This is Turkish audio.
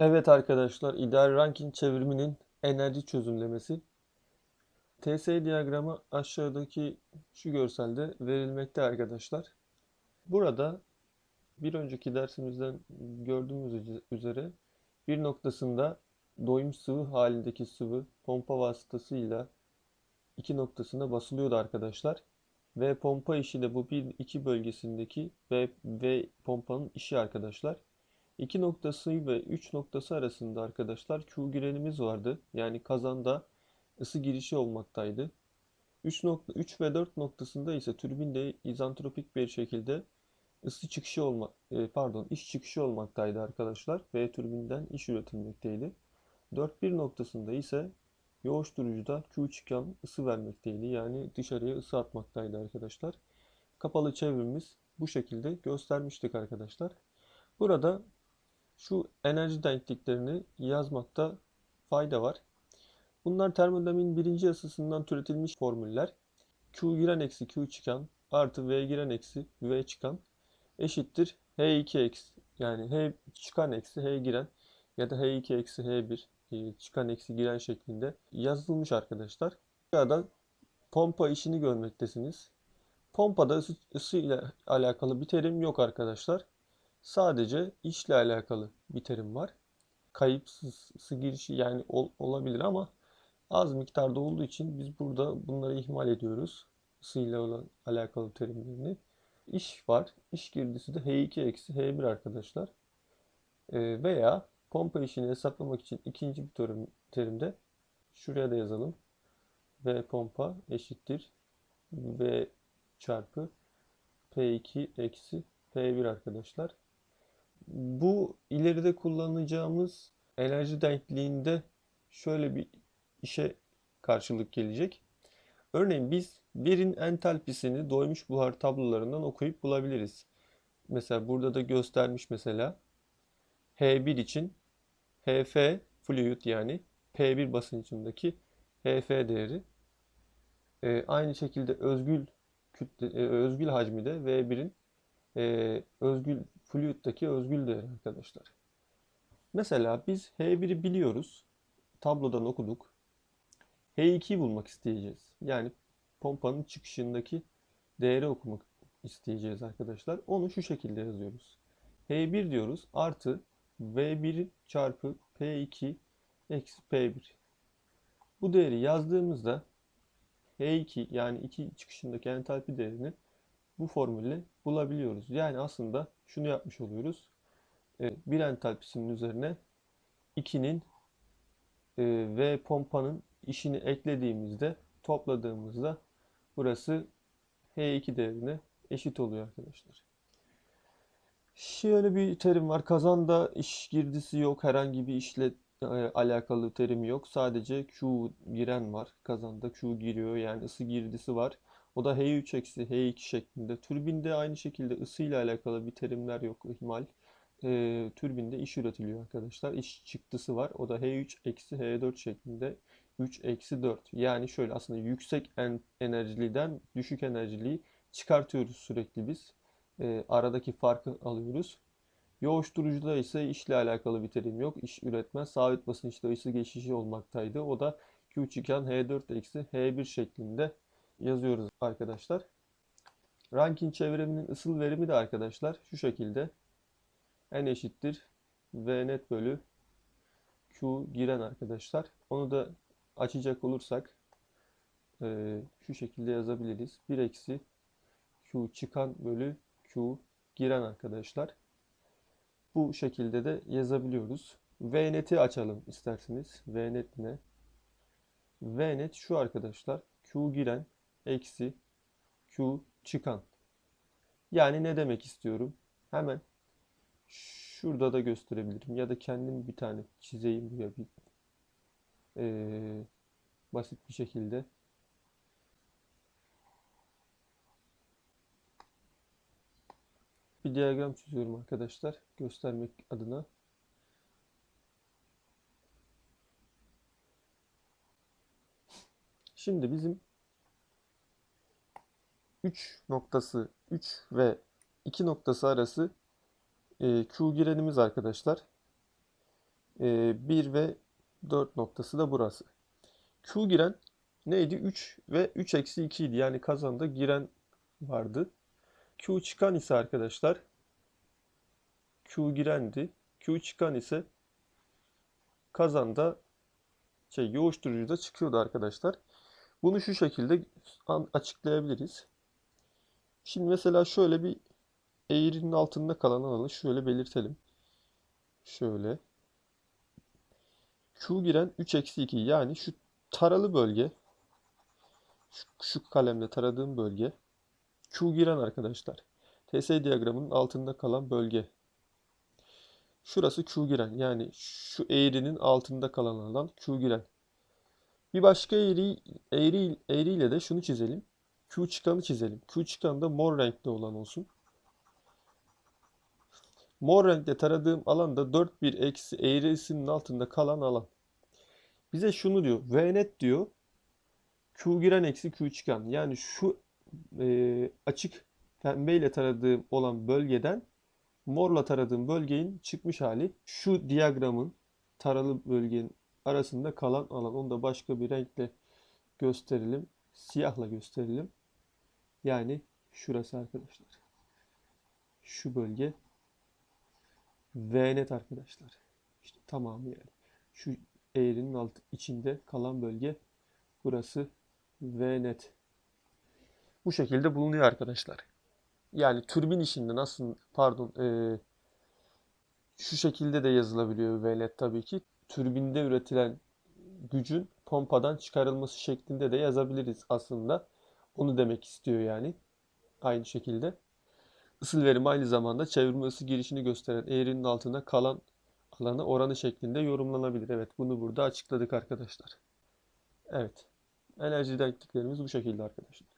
Evet arkadaşlar, ideal ranking çevriminin enerji çözümlemesi. TS diyagramı aşağıdaki şu görselde verilmekte arkadaşlar. Burada bir önceki dersimizden gördüğümüz üze- üzere bir noktasında doymuş sıvı halindeki sıvı pompa vasıtasıyla iki noktasına basılıyordu arkadaşlar. Ve pompa işi de bu 1-2 bölgesindeki ve, ve pompanın işi arkadaşlar. 2 noktası ve 3 noktası arasında arkadaşlar Q girenimiz vardı. Yani kazanda ısı girişi olmaktaydı. 3 nokta 3 ve 4 noktasında ise türbinde izantropik bir şekilde ısı çıkışı olma e, pardon iş çıkışı olmaktaydı arkadaşlar ve türbinden iş üretilmekteydi. 4-1 noktasında ise yoğuşturucuda Q çıkan ısı vermekteydi. Yani dışarıya ısı atmaktaydı arkadaşlar. Kapalı çevrimiz bu şekilde göstermiştik arkadaşlar. Burada şu enerji denkliklerini yazmakta fayda var. Bunlar termodinamiğin birinci yasasından türetilmiş formüller. Q giren eksi Q çıkan artı V giren eksi V çıkan eşittir H2 eksi yani H çıkan eksi H giren ya da H2 eksi H1 e, çıkan eksi giren şeklinde yazılmış arkadaşlar. Burada pompa işini görmektesiniz. Pompada ısı, ısı ile alakalı bir terim yok arkadaşlar. Sadece işle alakalı bir terim var. Kayıpsız girişi yani ol- olabilir ama az miktarda olduğu için biz burada bunları ihmal ediyoruz. Isıyla olan alakalı terimlerini. İş var. İş girdisi de H2 eksi H1 arkadaşlar. Ee, veya pompa işini hesaplamak için ikinci bir terim, terimde şuraya da yazalım. V pompa eşittir V çarpı P2 eksi P1 arkadaşlar. Bu ileride kullanacağımız enerji denkliğinde şöyle bir işe karşılık gelecek. Örneğin biz birin entalpisini doymuş buhar tablolarından okuyup bulabiliriz. Mesela burada da göstermiş mesela H1 için HF fluid yani P1 basıncındaki HF değeri. Ee, aynı şekilde özgül kütle, e, özgül hacmi de V1'in e, özgül fluid'daki özgül değeri arkadaşlar. Mesela biz H1'i biliyoruz. Tablodan okuduk. H2'yi bulmak isteyeceğiz. Yani pompanın çıkışındaki değeri okumak isteyeceğiz arkadaşlar. Onu şu şekilde yazıyoruz. H1 diyoruz artı V1 çarpı P2 eksi P1. Bu değeri yazdığımızda H2 yani iki çıkışındaki entalpi değerini bu formülle bulabiliyoruz. Yani aslında şunu yapmış oluyoruz. E, Bir entalpisinin üzerine 2'nin e, ve pompanın işini eklediğimizde topladığımızda burası H2 değerine eşit oluyor arkadaşlar. Şöyle bir terim var. Kazanda iş girdisi yok. Herhangi bir işle e, alakalı terim yok. Sadece Q giren var. Kazanda Q giriyor. Yani ısı girdisi var. O da H3 eksi H2 şeklinde. Türbinde aynı şekilde ısı ile alakalı bir terimler yok. ihmal. E, türbinde iş üretiliyor arkadaşlar. İş çıktısı var. O da H3 eksi H4 şeklinde. 3 eksi 4. Yani şöyle aslında yüksek en enerjiliden düşük enerjiliği çıkartıyoruz sürekli biz. E, aradaki farkı alıyoruz. Yoğuşturucuda ise işle alakalı bir terim yok. İş üretmez. Sabit basınçta ısı geçişi olmaktaydı. O da Q çıkan H4 eksi H1 şeklinde yazıyoruz arkadaşlar. Rankine çevriminin ısıl verimi de arkadaşlar şu şekilde. N eşittir V net bölü Q giren arkadaşlar. Onu da açacak olursak e, şu şekilde yazabiliriz. 1 eksi Q çıkan bölü Q giren arkadaşlar. Bu şekilde de yazabiliyoruz. V net'i açalım isterseniz. V net ne? V net şu arkadaşlar. Q giren eksi Q çıkan. Yani ne demek istiyorum? Hemen şurada da gösterebilirim. Ya da kendim bir tane çizeyim buraya bir ee, basit bir şekilde. Bir diyagram çiziyorum arkadaşlar göstermek adına. Şimdi bizim 3 noktası 3 ve 2 noktası arası e, Q girenimiz arkadaşlar. 1 ve 4 noktası da burası. Q giren neydi? 3 ve 3 eksi 2 idi. Yani kazanda giren vardı. Q çıkan ise arkadaşlar Q girendi. Q çıkan ise kazanda şey yoğuşturucuda çıkıyordu arkadaşlar. Bunu şu şekilde açıklayabiliriz. Şimdi mesela şöyle bir eğrinin altında kalan alanı şöyle belirtelim. Şöyle. Q giren 3 eksi 2 yani şu taralı bölge şu, şu kalemle taradığım bölge Q giren arkadaşlar. TS diyagramının altında kalan bölge. Şurası Q giren yani şu eğrinin altında kalan alan Q giren. Bir başka eğri, eğri, eğriyle de şunu çizelim. Q çıkanı çizelim. Q çıkan da mor renkli olan olsun. Mor renkle taradığım alan da 4 bir eksi eğrisinin altında kalan alan. Bize şunu diyor. V net diyor. Q giren eksi Q çıkan. Yani şu e, açık pembeyle taradığım olan bölgeden morla taradığım bölgenin çıkmış hali. Şu diyagramın taralı bölgenin arasında kalan alan. Onu da başka bir renkle gösterelim. Siyahla gösterelim. Yani şurası arkadaşlar. Şu bölge V net arkadaşlar. İşte tamamı yani. Şu eğrinin alt içinde kalan bölge burası V net. Bu şekilde bulunuyor arkadaşlar. Yani türbin işinde nasıl pardon eee, şu şekilde de yazılabiliyor V net tabii ki. Türbinde üretilen gücün pompadan çıkarılması şeklinde de yazabiliriz aslında. Onu demek istiyor yani. Aynı şekilde. Isıl verim aynı zamanda çevirme ısı girişini gösteren eğrinin altında kalan alanı oranı şeklinde yorumlanabilir. Evet bunu burada açıkladık arkadaşlar. Evet. Enerji denkliklerimiz bu şekilde arkadaşlar.